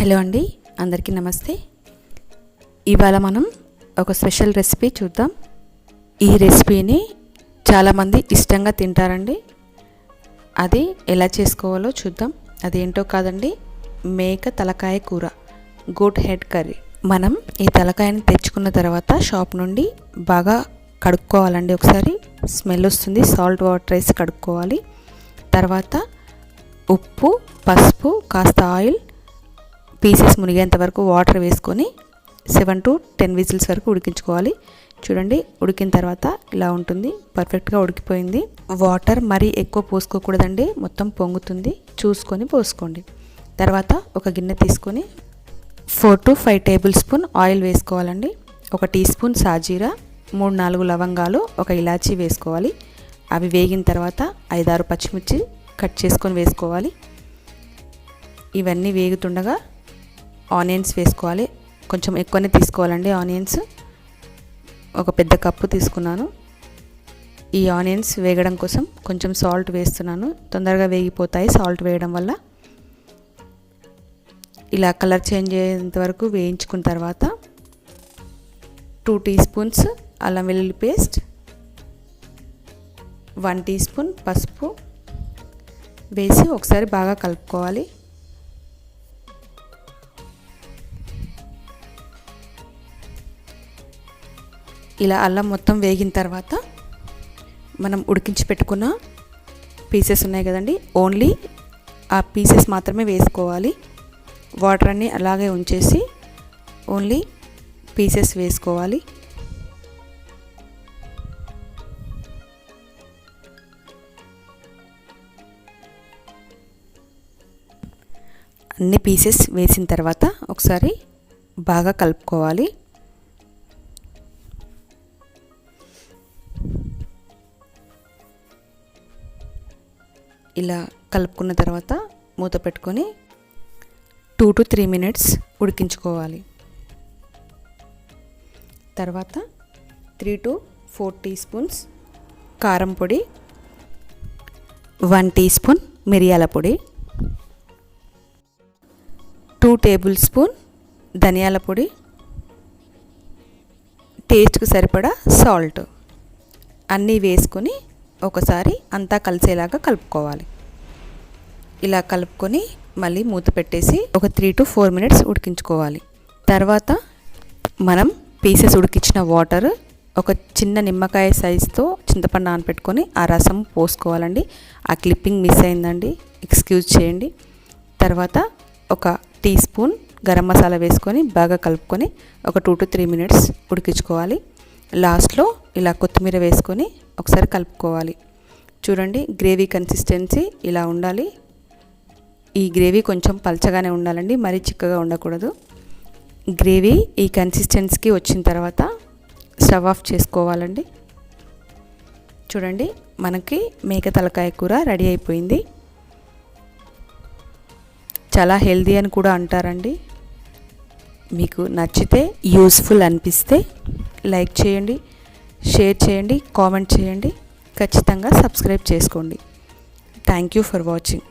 Hello అండి అందరికీ నమస్తే. ఇవాళ మనం ఒక స్పెషల్ రెసిపీ చూద్దాం. ఈ రెసిపీని చాలామంది ఇష్టంగా తింటారండి. అది ఎలా చేసుకోవాలో చూద్దాం. అదేంటో కాదండి మేక తలకాయ కూర గోట్ హెడ్ కర్రీ. మనం ఈ తలకాయని తెచ్చుకున్న తర్వాత షాప్ నుండి బాగా కడుక్కోవాలండి ఒకసారి. స్మెల్ వస్తుంది సాల్ట్ వాటర్ వేసి కడుక్కోవాలి. తర్వాత ఉప్పు పసుపు కాస్త ఆయిల్ పీసెస్ మునిగేంత వరకు వాటర్ వేసుకొని సెవెన్ టు టెన్ విజిల్స్ వరకు ఉడికించుకోవాలి. చూడండి ఉడికిన తర్వాత ఇలా ఉంటుంది. పర్ఫెక్ట్గా ఉడికిపోయింది. వాటర్ మరీ ఎక్కువ పోసుకోకూడదండి. మొత్తం పొంగుతుంది. చూసుకొని పోసుకోండి. తర్వాత ఒక గిన్నె తీసుకొని four to five tablespoon oil వేసుకోవాలండి. ఒక టీ స్పూన్ సాజీరా మూడు నాలుగు లవంగాలు ఒక ఇలాచీ వేసుకోవాలి. అవి వేగిన తర్వాత ఐదారు పచ్చిమిర్చి కట్ చేసుకొని వేసుకోవాలి. ఇవన్నీ వేగుతుండగా ఆనియన్స్ వేసుకోవాలి. కొంచెం ఎక్కువనే తీసుకోవాలండి ఆనియన్స్. ఒక పెద్ద కప్పు తీసుకున్నాను. ఈ ఆనియన్స్ వేగడం కోసం కొంచెం సాల్ట్ వేస్తున్నాను. తొందరగా వేగిపోతాయి సాల్ట్ వేయడం వల్ల. ఇలా కలర్ చేంజ్ అయ్యేంత వరకు వేయించుకున్న తర్వాత టూ టీ స్పూన్స్ అల్లం వెల్లుల్లి పేస్ట్ వన్ టీ స్పూన్ పసుపు వేసి ఒకసారి బాగా కలుపుకోవాలి. ఇలా అల్లం మొత్తం వేగిన తర్వాత మనం ఉడికించి పెట్టుకున్న పీసెస్ ఉన్నాయి కదండి. ఓన్లీ ఆ పీసెస్ మాత్రమే వేసుకోవాలి. వాటర్ అన్నీ అలాగే ఉంచేసి ఓన్లీ పీసెస్ వేసుకోవాలి. అన్ని పీసెస్ వేసిన తర్వాత ఒకసారి బాగా కలుపుకోవాలి. ఇలా కలుపుకున్న తర్వాత మూత పెట్టుకొని టూ టు త్రీ మినిట్స్ ఉడికించుకోవాలి. తర్వాత three to four teaspoons కారం పొడి వన్ టీ స్పూన్ మిరియాల పొడి టూ టేబుల్ స్పూన్ ధనియాల పొడి టేస్ట్కి సరిపడా సాల్ట్. అన్నీ వేసుకొని ఒకసారి అంతా కలిసేలాగా కలుపుకోవాలి. ఇలా కలుపుకొని మళ్ళీ మూత పెట్టేసి ఒక త్రీ టు ఫోర్ మినిట్స్ ఉడికించుకోవాలి. తర్వాత మనం పీసెస్ ఉడికించిన వాటర్ ఒక చిన్న నిమ్మకాయ సైజుతో చింతపండు నానపెట్టుకొని ఆ రసం పోసుకోవాలండి. ఆ క్లిప్పింగ్ మిస్ అయిందండి. ఎక్స్క్యూజ్ చేయండి. తర్వాత ఒక టీ స్పూన్ గరం మసాలా వేసుకొని బాగా కలుపుకొని ఒక టూ టు త్రీ మినిట్స్ ఉడికించుకోవాలి. లాస్ట్లో ఇలా కొత్తిమీర వేసుకొని ఒకసారి కలుపుకోవాలి. చూడండి గ్రేవీ కన్సిస్టెన్సీ ఇలా ఉండాలి. ఈ గ్రేవీ కొంచెం పల్చగానే ఉండాలండి మరీ చిక్కగా ఉండకూడదు. గ్రేవీ ఈ కన్సిస్టెన్సీకి వచ్చిన తర్వాత స్టవ్ ఆఫ్ చేసుకోవాలండి. చూడండి మనకి మేక తలకాయ కూర రెడీ అయిపోయింది. చాలా హెల్దీ అని కూడా అంటారండి. మీకు నచ్చితే యూస్ఫుల్ అనిపిస్తే లైక్ చేయండి. షేర్ చేయండి కామెంట్ చేయండి. ఖచ్చితంగా సబ్స్క్రైబ్ చేసుకోండి. Thank you for watching